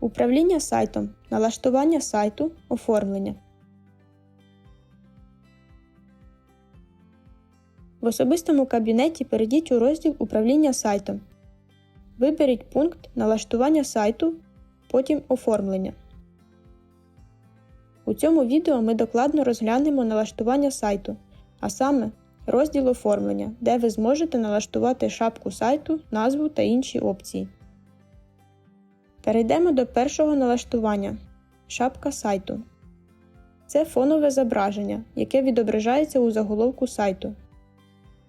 Управління сайтом, налаштування сайту, оформлення. В особистому кабінеті перейдіть у розділ Управління сайтом. Виберіть пункт Налаштування сайту, потім Оформлення. У цьому відео ми докладно розглянемо налаштування сайту, а саме розділ оформлення, де ви зможете налаштувати шапку сайту, назву та інші опції. Перейдемо до першого налаштування шапка сайту. Це фонове зображення, яке відображається у заголовку сайту.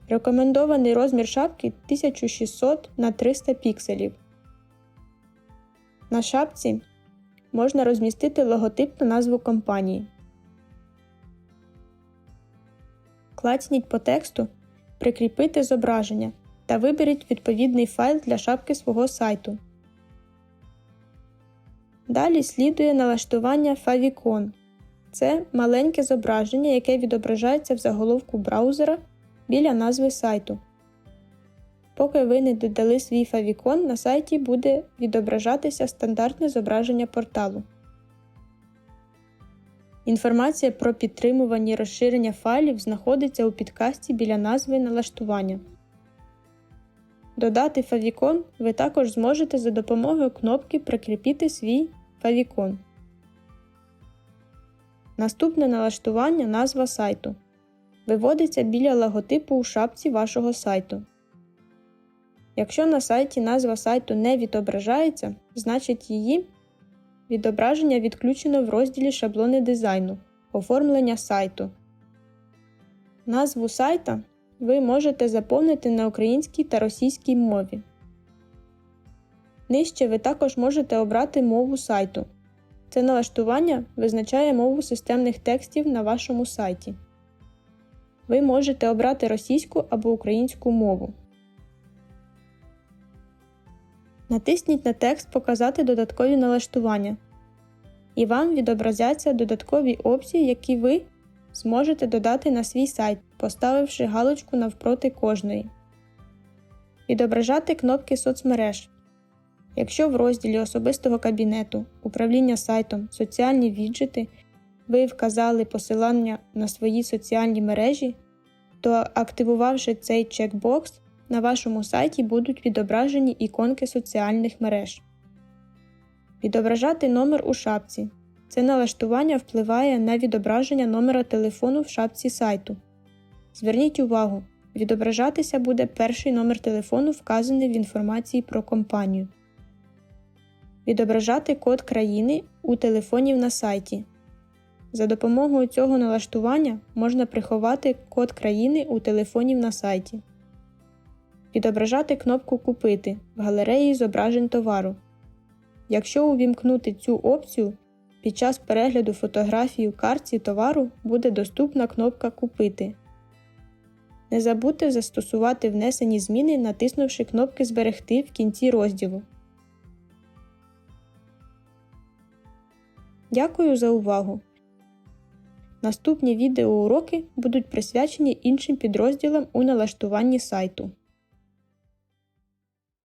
Рекомендований розмір шапки 1600 на 300 пікселів. На шапці можна розмістити логотип та назву компанії. Клацніть по тексту Прикріпити зображення та виберіть відповідний файл для шапки свого сайту. Далі слідує налаштування Favicon. Це маленьке зображення, яке відображається в заголовку браузера біля назви сайту. Поки ви не додали свій favicon, на сайті буде відображатися стандартне зображення порталу. Інформація про підтримувані розширення файлів знаходиться у підкасті біля назви налаштування. Додати favicon ви також зможете за допомогою кнопки Прикріпити свій favicon. Наступне налаштування назва сайту. Виводиться біля логотипу у шапці вашого сайту. Якщо на сайті назва сайту не відображається, значить її відображення відключено в розділі Шаблони дизайну Оформлення сайту. Назву сайта ви можете заповнити на українській та російській мові. Нижче ви також можете обрати мову сайту. Це налаштування визначає мову системних текстів на вашому сайті. Ви можете обрати російську або українську мову. Натисніть на текст Показати додаткові налаштування. І вам відобразяться додаткові опції, які ви зможете додати на свій сайт, поставивши галочку навпроти кожної. Відображати кнопки соцмереж. Якщо в розділі особистого кабінету, управління сайтом, соціальні віджити ви вказали посилання на свої соціальні мережі, то активувавши цей чекбокс, на вашому сайті будуть відображені іконки соціальних мереж. Відображати номер у шапці. Це налаштування впливає на відображення номера телефону в шапці сайту. Зверніть увагу, відображатися буде перший номер телефону, вказаний в інформації про компанію. Відображати код країни у телефонів на сайті. За допомогою цього налаштування можна приховати код країни у телефонів на сайті. Відображати кнопку Купити в галереї зображень товару. Якщо увімкнути цю опцію, під час перегляду фотографії у картці товару буде доступна кнопка Купити. Не забудьте застосувати внесені зміни, натиснувши кнопки Зберегти в кінці розділу. Дякую за увагу! Наступні відеоуроки будуть присвячені іншим підрозділам у налаштуванні сайту.